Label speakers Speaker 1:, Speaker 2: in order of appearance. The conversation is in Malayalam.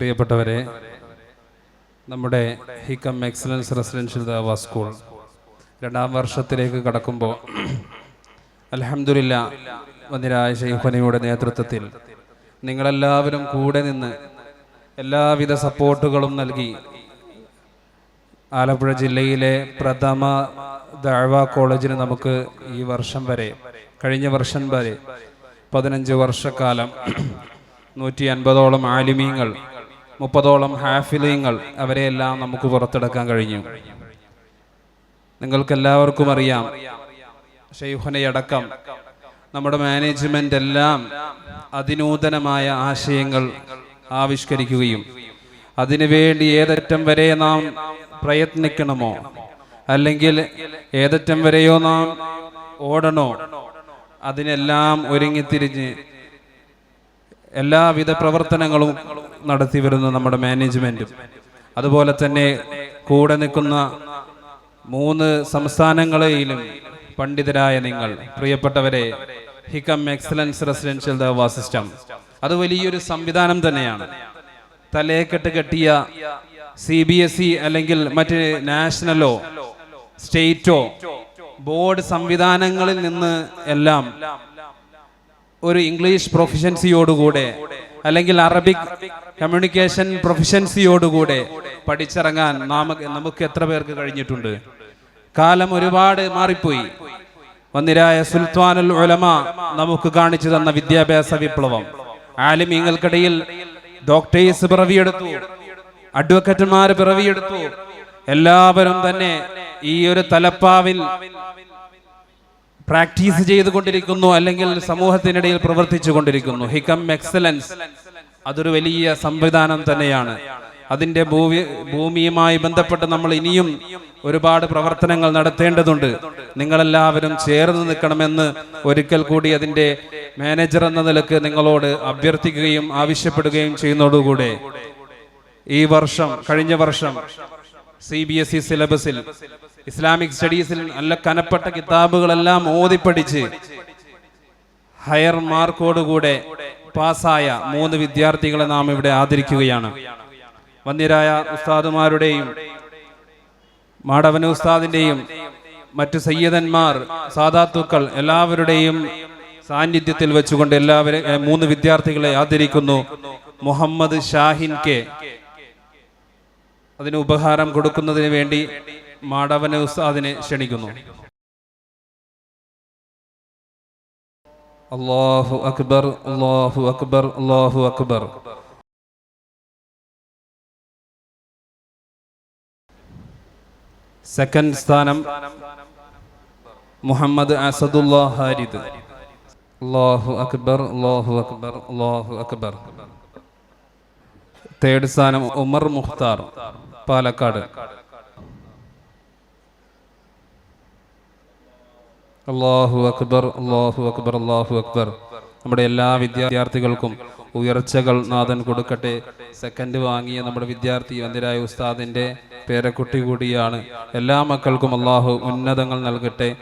Speaker 1: പ്രിയപ്പെട്ടവരെ നമ്മുടെ Hikam excellence residential Dawa school രണ്ടാം വർഷത്തിലേക്ക് കടക്കുമ്പോൾ അലഹമില്ല വന്നിരായ ഷെയ്ഖനയുടെ നേതൃത്വത്തിൽ നിങ്ങളെല്ലാവരും കൂടെ നിന്ന് എല്ലാവിധ സപ്പോർട്ടുകളും നൽകി ആലപ്പുഴ ജില്ലയിലെ പ്രഥമ ദഴവ കോളേജിന് നമുക്ക് ഈ വർഷം വരെ കഴിഞ്ഞ വർഷം വരെ പതിനഞ്ച് വർഷക്കാലം നൂറ്റി അൻപതോളം ആലിമീങ്ങൾ മുപ്പതോളം ഹാഫിലിങ്ങൾ അവരെയെല്ലാം നമുക്ക് പുറത്തെടുക്കാൻ കഴിഞ്ഞു. നിങ്ങൾക്കെല്ലാവർക്കും അറിയാം ഷെയ്ഖുനയടക്കം നമ്മുടെ മാനേജ്മെന്റ് എല്ലാം അതിനൂതനമായ ആശയങ്ങൾ ആവിഷ്കരിക്കുകയും അതിനുവേണ്ടി ഏതറ്റം വരെ നാം പ്രയത്നിക്കണമോ അല്ലെങ്കിൽ ഏതറ്റം വരെയോ നാം ഓടണോ അതിനെല്ലാം ഒരുങ്ങിത്തിരിഞ്ഞ് എല്ലാവിധ പ്രവർത്തനങ്ങളും നടത്തി വരുന്ന നമ്മുടെ മാനേജ്മെന്റും. അതുപോലെ തന്നെ കൂടെ നിൽക്കുന്ന മൂന്ന് സംസ്ഥാനങ്ങളെയിലും പണ്ഡിതരായ നിങ്ങൾ പ്രിയപ്പെട്ടവരെ Hikam excellence residential Dawa system. അത് വലിയൊരു സംവിധാനം തന്നെയാണ്. തലയെക്കെട്ട് കെട്ടിയ സി ബി എസ് ഇ അല്ലെങ്കിൽ മറ്റ് നാഷണലോ സ്റ്റേറ്റോ ബോർഡ് സംവിധാനങ്ങളിൽ നിന്ന് എല്ലാം ഒരു ഇംഗ്ലീഷ് പ്രൊഫഷൻസിയോടുകൂടെ അല്ലെങ്കിൽ അറബിക് കമ്മ്യൂണിക്കേഷൻ പ്രൊഫഷൻസിയോടുകൂടെ പഠിച്ചിറങ്ങാൻ നാമ നമുക്ക് എത്ര പേർക്ക് കഴിഞ്ഞിട്ടുണ്ട്? കാലം ഒരുപാട് മാറിപ്പോയി. വന്നിരായ സുൽത്താനുൽ ഉലമ നമുക്ക് കാണിച്ചു തന്ന വിദ്യാഭ്യാസ വിപ്ലവം. ആലിമീങ്ങൾക്കിടയിൽ ഡോക്ടേഴ്സ് പിറവിയെടുത്തു. അഡ്വക്കറ്റുമാർ പിറവിയെടുത്തു. എല്ലാവരും തന്നെ ഈ ഒരു തലപ്പാവിൽ പ്രാക്ടീസ് ചെയ്തുകൊണ്ടിരിക്കുന്നു അല്ലെങ്കിൽ സമൂഹത്തിനിടയിൽ പ്രവർത്തിച്ചു കൊണ്ടിരിക്കുന്നു ഹിക്കം എക്സലൻസ് അതൊരു വലിയ സംവിധാനം തന്നെയാണ്. അതിന്റെ ഭൂമി ഭൂമിയുമായി ബന്ധപ്പെട്ട് നമ്മൾ ഇനിയും ഒരുപാട് പ്രവർത്തനങ്ങൾ നടത്തേണ്ടതുണ്ട്. നിങ്ങളെല്ലാവരും ചേർന്ന് നിൽക്കണമെന്ന് ഒരിക്കൽ കൂടി അതിന്റെ മാനേജർ എന്ന നിലയ്ക്ക് നിങ്ങളോട് അഭ്യർത്ഥിക്കുകയും ആവശ്യപ്പെടുകയും ചെയ്യുന്നതോടുകൂടെ ഈ വർഷം കഴിഞ്ഞ വർഷം സി ബി എസ് ഇ സിലബസിൽ ഇസ്ലാമിക് സ്റ്റഡീസിൽ നല്ല കനപ്പെട്ട കിതാബുകളെല്ലാം ഓതിപ്പടിച്ച് ഹയർ മാർക്കോടുകൂടെ പാസ്സായ മൂന്ന് വിദ്യാർത്ഥികളെ നാം ഇവിടെ ആദരിക്കുകയാണ്. വന്യരായ ഉസ്താദുമാരുടെയും മാടവന ഉസ്താദിന്റെയും മറ്റു സയ്യദന്മാർ സാധാത്തുക്കൾ എല്ലാവരുടെയും സാന്നിധ്യത്തിൽ വെച്ചുകൊണ്ട് എല്ലാവരെ മൂന്ന് വിദ്യാർത്ഥികളെ ആദരിക്കുന്നു. മുഹമ്മദ് ഷാഹിൻ കെ. അതിന് ഉപഹാരം കൊടുക്കുന്നതിന് വേണ്ടി മാടവന ഉസ്താദിനെ ക്ഷണിക്കുന്നു. അള്ളാഹു അക്ബർ അള്ളാഹു അക്ബർ അള്ളാഹു അക്ബർ. സെക്കൻഡ് സ്ഥാനം മുഹമ്മദ് അസദുല്ല ഹാരിദ്. അള്ളാഹു അക്ബർ അള്ളാഹു അക്ബർ അള്ളാഹു അക്ബർ. തേർഡ് സ്ഥാനം ഉമർ മുഖ്താർ. പാലക്കാട്. അള്ളാഹു അക്ബർ അള്ളാഹു അക്ബർ അള്ളാഹു അക്ബർ. നമ്മുടെ എല്ലാ വിദ്യാർത്ഥികൾക്കും ഉയർച്ചകൾ നാഥൻ കൊടുക്കട്ടെ. സെക്കൻഡ് വാങ്ങിയ നമ്മുടെ വിദ്യാർത്ഥി വന്ദരായ ഉസ്താദിന്റെ പേരക്കുട്ടി കൂടിയാണ്. എല്ലാ മക്കൾക്കും അള്ളാഹു ഉന്നതങ്ങൾ നൽകട്ടെ.